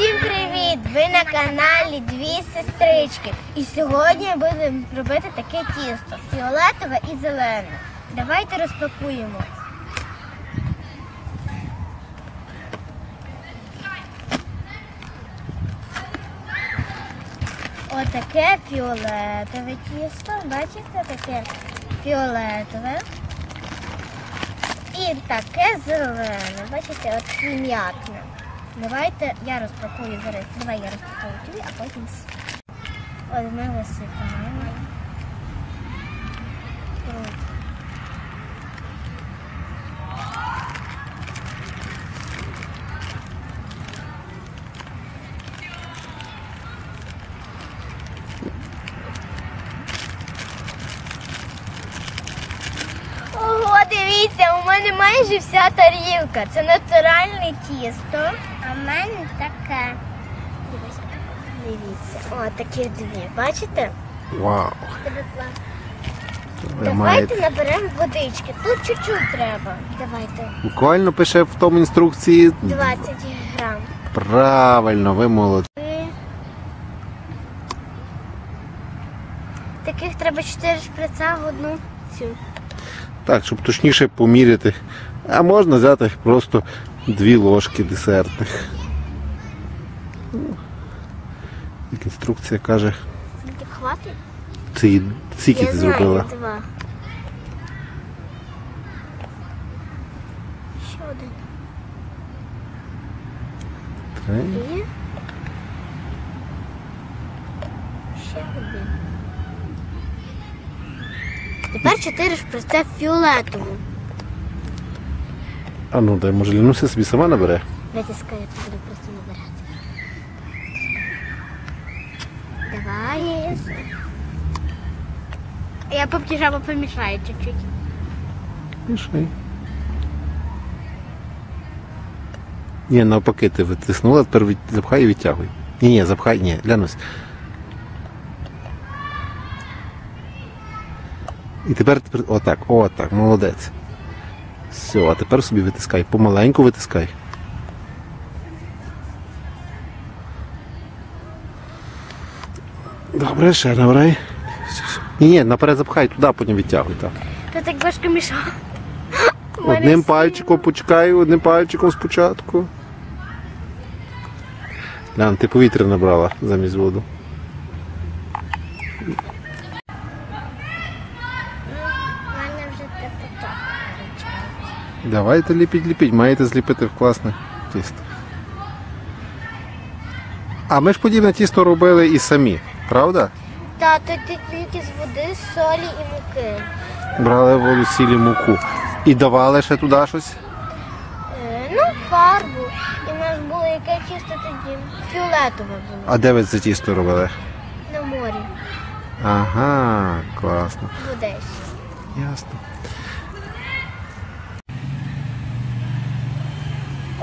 Всім привіт! Ви на каналі Дві сестрички. І сьогодні будемо робити таке тісто фіолетове і зелене. Давайте розпакуємо. Отаке фіолетове тісто. Бачите, таке фіолетове. І таке зелене. Бачите, от м'ятне. Давайте я розпакую зараз. Давай я розпакую тобі, а потім. От ми висипаємо. Круто. Ого, дивіться, мене майже вся тарілка. Це натуральне тісто. А в мене таке. Дивіться. Дивіться. О, такі дві. Бачите? Вау. Давайте маєте. наберемо водички. Тут чуть-чуть треба. Давайте. Буквально пише в тому інструкції. 20 грам. Правильно, ви молодці. Таких треба 4 шприца в одну цю. Так, щоб точніше поміряти. А можна взяти просто дві ложки десертних. Як інструкція каже, Скільки хватить? ці, скільки ти зробила? два. Ще один. Три. І ще один. Тепер чотири шприце фіолетову. А ну дай, може Лінуся собі сама набере. Витискай, я буду просто набирати. Давай. Я побіжала помішаю чуть-чуть. Пішли. Ні, навпаки, ти витиснула, тепер від- запхай і відтягуй. Ні, ні, запхай, ні, глянусь. І тепер, тепер отак, отак, молодець. Все, а тепер собі витискай, помаленьку витискай. Добре, ще набирай. Ні, ні, наперед запхай туди, потім відтягуй. Так. Ти так важко мішав. Одним пальчиком почекай, одним пальчиком спочатку. Лян, ти повітря набрала замість воду. У мене вже тепер так виходить. Давайте ліпіть, ліпіть, маєте зліпити в класне тісто. А ми ж подібне тісто робили і самі, правда? Та тут тільки з води, солі і муки. Брали воду, сілі, муку. І давали ще туди щось. Е, ну, фарбу. І в нас було яке тісто тоді. Фіолетове було А де ви це тісто робили? на морі. Ага, класно. В Одесі. Ясно.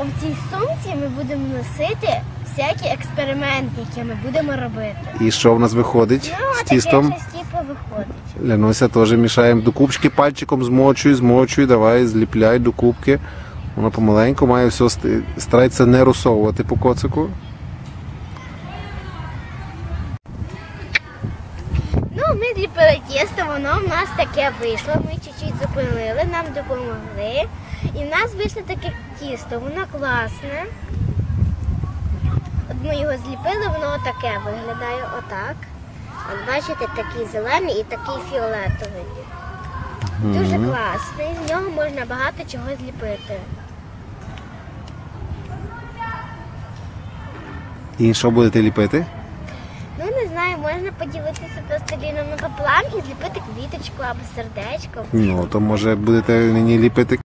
В цій сумці ми будемо носити всякі експерименти, які ми будемо робити. І що в нас виходить Ну, з тістом? щось типу виходить. Лянося теж мішаємо до кубочки пальчиком, змочуй, змочуй, давай, зліпляй до кубки. Воно помаленьку має все ст- старається не розсовувати по коцику. Ну, ми зліпили тісто, воно в нас таке вийшло. Ми чуть-чуть зупинили, нам допомогли. І в нас вийшло таке тісто, воно класне. От ми його зліпили, воно таке виглядає отак. От бачите, такий зелений і такий фіолетовий. Дуже класний, з нього можна багато чого зліпити. І що будете ліпити? Можна поділитися пластиліном на пополам і зліпити квіточку або сердечко. Ну, то може будете мені ліпити